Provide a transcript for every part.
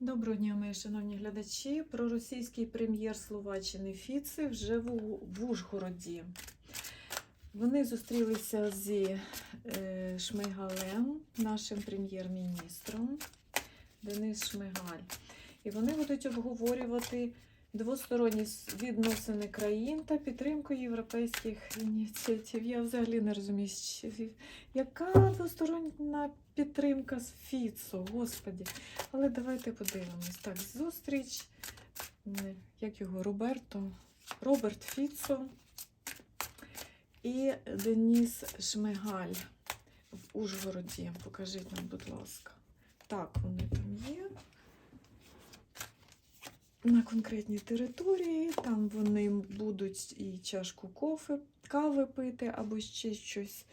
Доброго дня, мої шановні глядачі. Проросійський прем'єр Словаччини Фіци вже в, Ужгороді. Вони зустрілися зі е, Шмигалем, нашим прем'єр-міністром Денис Шмигаль. І вони будуть обговорювати двосторонні відносини країн та підтримку європейських ініціатив. Я взагалі не розумію, яка двостороння підтримка з Фіцо, господі. Але давайте подивимось. Так, зустріч. Як його? Роберто? Роберт Фіцо і Деніс Шмигаль в Ужгороді. Покажіть нам, будь ласка. Так, вони там є. На конкретній території. Там вони будуть і чашку кофе, кави пити, або ще щось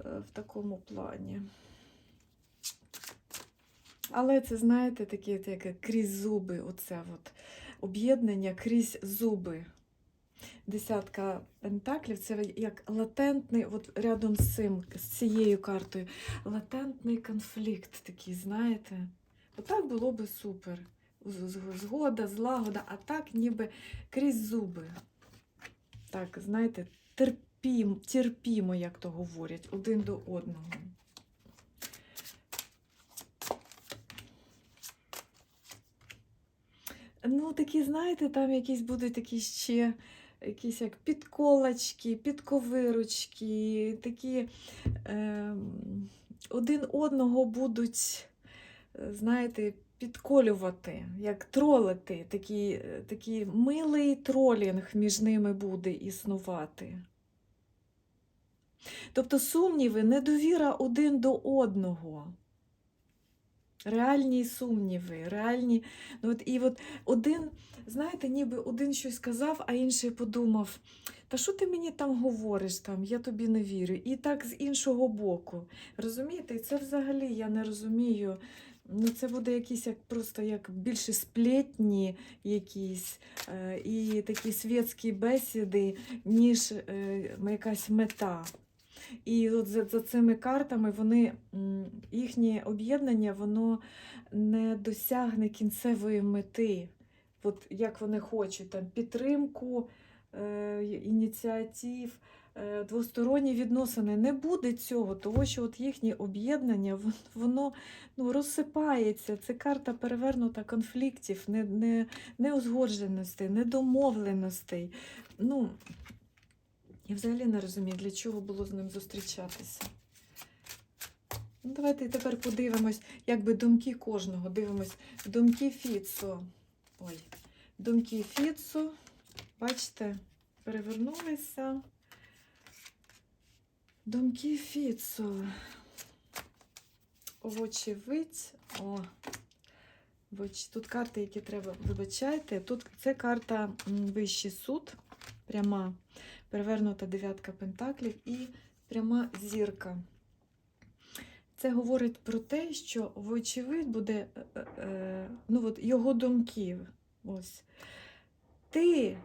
е, в такому плані. Але це, знаєте, таке таке крізь зуби, оце от об'єднання крізь зуби. Десятка пентаклів це як латентний, от рядом з цим, з цією картою, латентний конфлікт такий, знаєте. Отак було би супер. Згода, злагода, а так ніби крізь зуби. Так, знаєте, терпім, терпімо, як то говорять, один до одного. Ну, такі, знаєте, там якісь будуть такі ще якісь як підколочки, підковирочки, такі е, один одного будуть, е, знаєте, підколювати, як тролити. Такий, такий милий тролінг між ними буде існувати. Тобто сумніви, недовіра один до одного. Реальні сумніви, реальні. Ну, от, і от один, знаєте, ніби один щось сказав, а інший подумав: та що ти мені там говориш, там, я тобі не вірю. І так з іншого боку. Розумієте, це взагалі я не розумію. Ну, це буде якісь як просто як більше сплетні якісь е, і такі світські бесіди, ніж е, якась мета. І от за, за цими картами вони, їхнє об'єднання воно не досягне кінцевої мети. От як вони хочуть, там, підтримку е, ініціатив, двосторонні відносини. Не буде цього, тому що от їхнє об'єднання воно ну, розсипається. Це карта перевернута конфліктів, не, не, неузгодженостей, недомовленостей. Ну, я взагалі не розумію, для чого було з ним зустрічатися. Ну, давайте тепер подивимось, якби думки кожного. Дивимось думки Фіцо. Ой, думки Фіцо. Бачите, перевернулися. Думки Фіцо. Вочевидь. О, тут карти, які треба, вибачайте. Тут це карта Вищий суд, пряма перевернута дев'ятка пентаклів і пряма зірка. Це говорить про те, що вочевидь буде е, е, ну, от його думки. Ось. Ти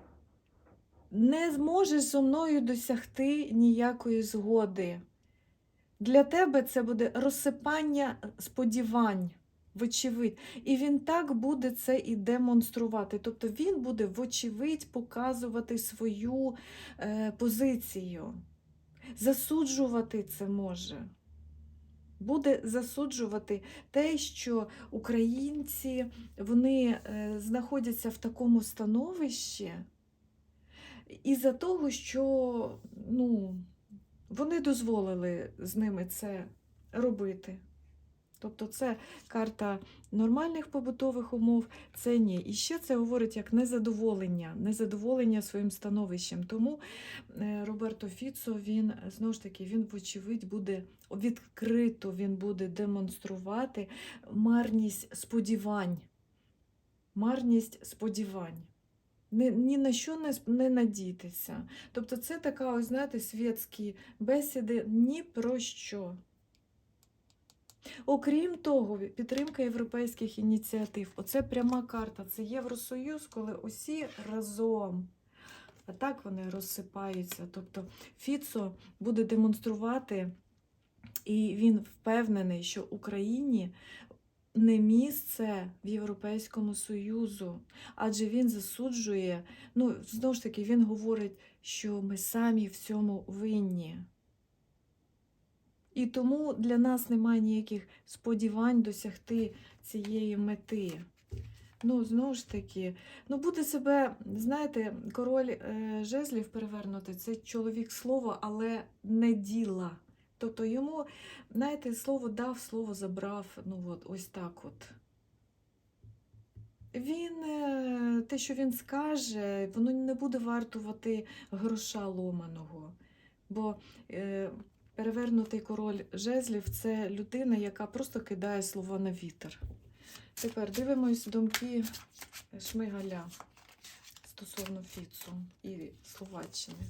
не зможеш зо мною досягти ніякої згоди. Для тебе це буде розсипання сподівань, вочевидь. І він так буде це і демонструвати. Тобто він буде, вочевидь, показувати свою е, позицію. Засуджувати це може. Буде засуджувати те, що українці вони е, знаходяться в такому становищі, із-за того, що ну, вони дозволили з ними це робити. Тобто це карта нормальних побутових умов, це ні. І ще це говорить як незадоволення, незадоволення своїм становищем. Тому е, Роберто Фіцо, він знову ж таки, він, вочевидь, буде відкрито він буде демонструвати марність сподівань. Марність сподівань. Ні, на що не, не надійтеся. Тобто це така, ось, знаєте, світські бесіди ні про що. Окрім того, підтримка європейських ініціатив. Оце пряма карта. Це Євросоюз, коли усі разом. А так вони розсипаються. Тобто Фіцо буде демонструвати, і він впевнений, що Україні не місце в Європейському Союзу, адже він засуджує, ну, знову ж таки, він говорить, що ми самі в цьому винні. І тому для нас немає ніяких сподівань досягти цієї мети. Ну, знову ж таки, ну буде себе, знаєте, король е, жезлів перевернути це чоловік слова, але не діла. Тобто йому, знаєте, слово дав, слово забрав. Ну от, ось так от. Він, е, те, що він скаже, воно не буде вартувати гроша ломаного. Бо е, перевернутий король жезлів це людина, яка просто кидає слова на вітер. Тепер дивимось думки Шмигаля стосовно Фіцу і Словаччини.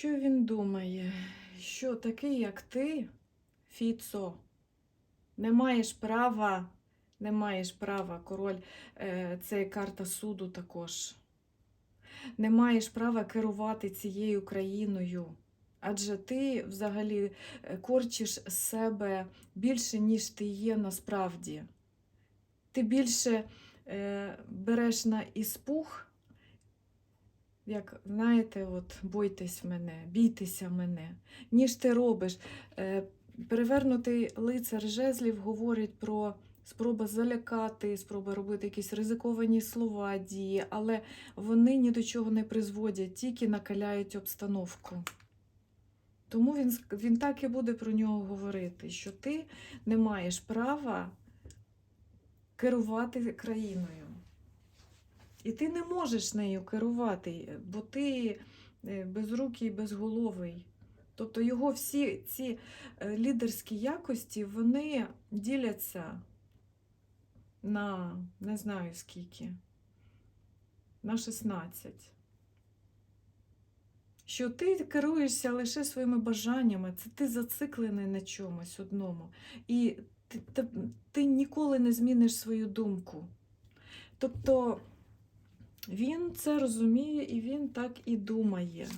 Що він думає? Що такий, як ти, Фіцо, не маєш права, не маєш права, король, е, це карта суду також. Не маєш права керувати цією країною. Адже ти взагалі е, корчиш себе більше, ніж ти є насправді. Ти більше е, береш на іспух, як знаєте, от бойтесь мене, бійтеся мене, ніж ти робиш. Е, перевернутий лицар жезлів говорить про спроба залякати, спроба робити якісь ризиковані слова, дії, але вони ні до чого не призводять, тільки накаляють обстановку. Тому він, він так і буде про нього говорити, що ти не маєш права керувати країною. І ти не можеш нею керувати, бо ти е, безрукий безголовий. Тобто його всі ці е, лідерські якості, вони діляться на не знаю скільки, на 16. Що ти керуєшся лише своїми бажаннями, це ти зациклений на чомусь одному. І ти, ти, ти ніколи не зміниш свою думку. Тобто він це розуміє і він так і думає.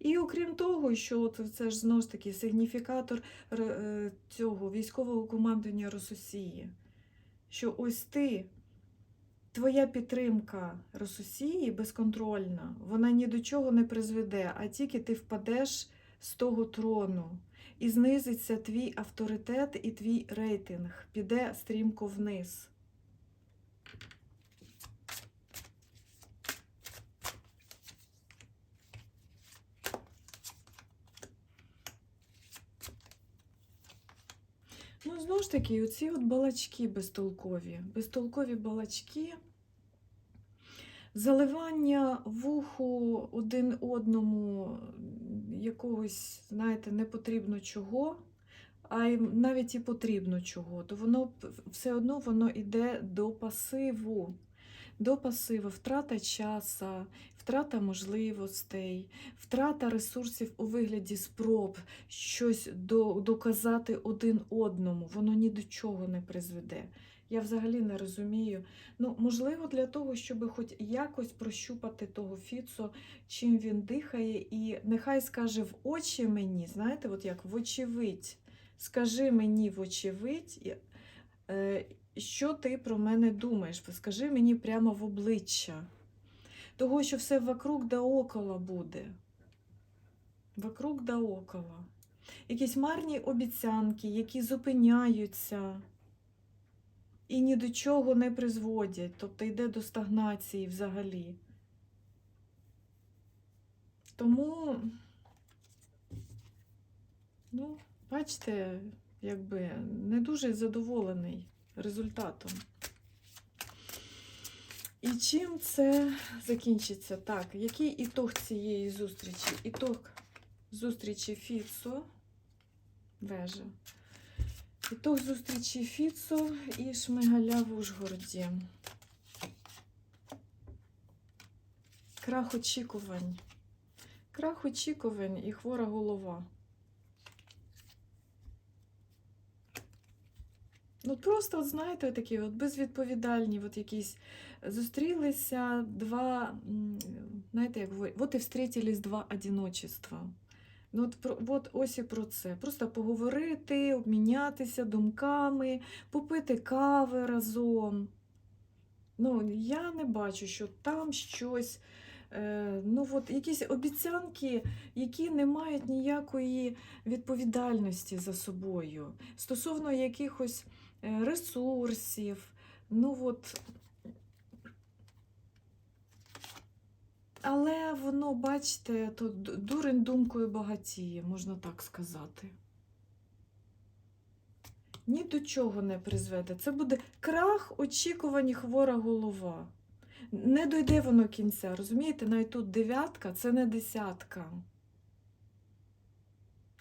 І окрім того, що от це ж знову ж таки сигніфікатор е, цього військового командування Рососії, що ось ти, твоя підтримка Рососії безконтрольна, вона ні до чого не призведе, а тільки ти впадеш з того трону. І знизиться твій авторитет і твій рейтинг, піде стрімко вниз. Ну, знову ж таки, оці от балачки безтолкові. Безтолкові балачки, заливання вуху один одному якогось, знаєте, не потрібно чого, а й навіть і потрібно чого, то воно все одно воно йде до пасиву. До пасиву, втрата часу, втрата можливостей, втрата ресурсів у вигляді спроб щось до, доказати один одному, воно ні до чого не призведе. Я взагалі не розумію. Ну, можливо, для того, щоб хоч якось прощупати того Фіцо, чим він дихає, і нехай скаже в очі мені, знаєте, от як вочевидь, скажи мені вочевидь, і, е, що ти про мене думаєш? Скажи мені прямо в обличчя. Того, що все вокруг да около буде. Вокруг да около. Якісь марні обіцянки, які зупиняються і ні до чого не призводять, тобто йде до стагнації взагалі. Тому, ну, бачите, якби не дуже задоволений результатом. І чим це закінчиться? Так, який ітог цієї зустрічі? Ітог зустрічі Фіцо, вежа. Ітог зустрічі Фіцо і Шмигаля в Ужгороді. Крах очікувань. Крах очікувань і хвора голова. Ну, просто, от, знаєте, такі от безвідповідальні, от якісь Зустрілися два, знаєте, як говорять, от і встретились два одиночества. Ну, от, от ось і про це. Просто поговорити, обмінятися думками, попити кави разом. Ну, я не бачу, що там щось, е, ну от якісь обіцянки, які не мають ніякої відповідальності за собою стосовно якихось е, ресурсів. Ну от. Але воно, бачите, то дурень думкою багатіє, можна так сказати. Ні до чого не призведе. Це буде крах, очікувані хвора голова. Не дойде воно кінця. Розумієте, навіть тут дев'ятка це не десятка.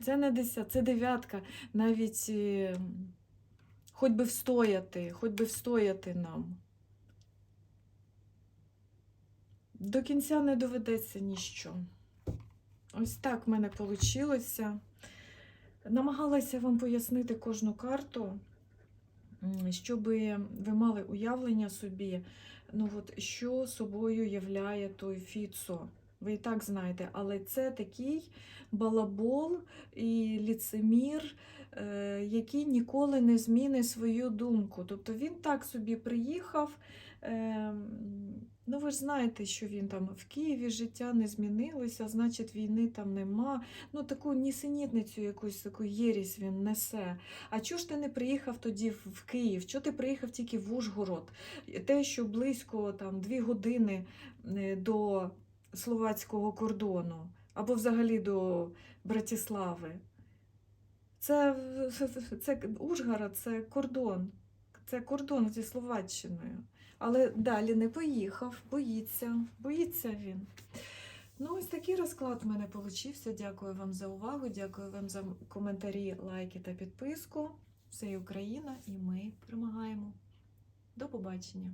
Це не десятка, це дев'ятка. Навіть е, хоч би встояти, хоч би встояти нам. До кінця не доведеться ніщо. Ось так в мене вийшло. Намагалася вам пояснити кожну карту, щоб ви мали уявлення собі, ну от, що собою являє той Фіцо. Ви і так знаєте, але це такий балабол і ліцемір, який ніколи не змінить свою думку. Тобто він так собі приїхав. Е, ну, ви ж знаєте, що він там в Києві життя не змінилося, значить, війни там нема. Ну, таку нісенітницю, якусь таку єрість він несе. А чого ж ти не приїхав тоді в Київ? Чого ти приїхав тільки в Ужгород? Те, що близько там дві години е, до словацького кордону, або взагалі до Братислави. Це, це Ужгород, це кордон. Це кордон зі Словаччиною. Але далі не поїхав, боїться, боїться він. Ну, ось такий розклад в мене вийшов. Дякую вам за увагу, дякую вам за коментарі, лайки та підписку. Все є Україна, і ми перемагаємо. До побачення!